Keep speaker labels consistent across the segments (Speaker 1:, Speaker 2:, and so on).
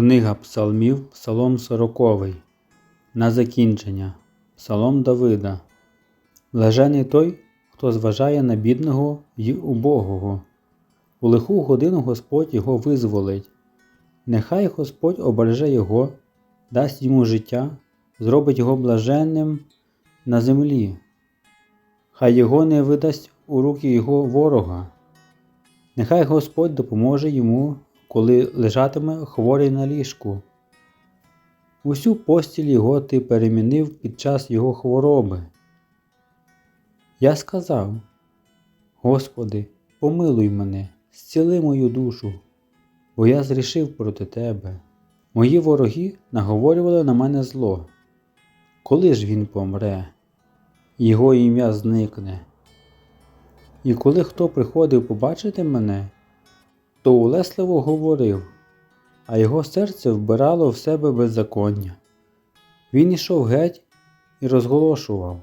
Speaker 1: Книга Псалмів, Псалом 40. На закінчення. Псалом Давида. Блажений той, хто зважає на бідного й убогого. У лиху годину Господь його визволить. Нехай Господь обереже його, дасть йому життя, зробить його блаженним на землі. Хай його не видасть у руки його ворога. Нехай Господь допоможе йому, коли лежатиме хворий на ліжку. Усю постіль його ти перемінив під час його хвороби. Я сказав: Господи, помилуй мене, зціли мою душу, бо я зрішив проти Тебе. Мої вороги наговорювали на мене зло. Коли ж він помре, його ім'я зникне. І коли хто приходив побачити мене, то улесливо говорив, а його серце вбирало в себе беззаконня. Він ішов геть і розголошував.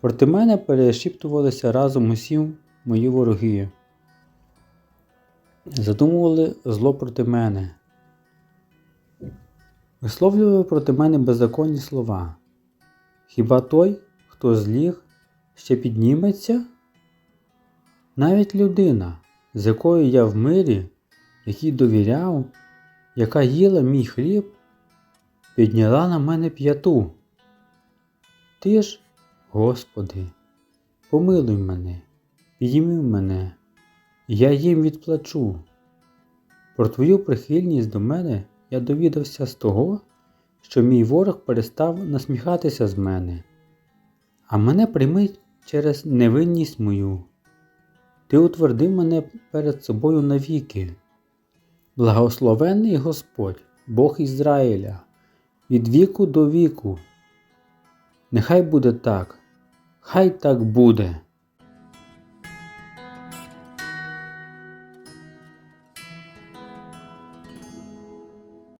Speaker 1: Проти мене перешіптувалися разом усі мої вороги. Задумували зло проти мене. Висловлювали проти мене беззаконні слова. Хіба той, хто зліг, ще підніметься? Навіть людина, з якою я в мирі, якій довіряв, яка їла мій хліб, підняла на мене п'яту. Ти ж, Господи, помилуй мене, підійми мене, і я їм відплачу. Про Твою прихильність до мене я довідався з того, що мій ворог перестав насміхатися з мене, а мене прийми через невинність мою. Ти утвердив мене перед собою навіки. Благословенний Господь, Бог Ізраїля, від віку до віку. Нехай буде так, хай так буде.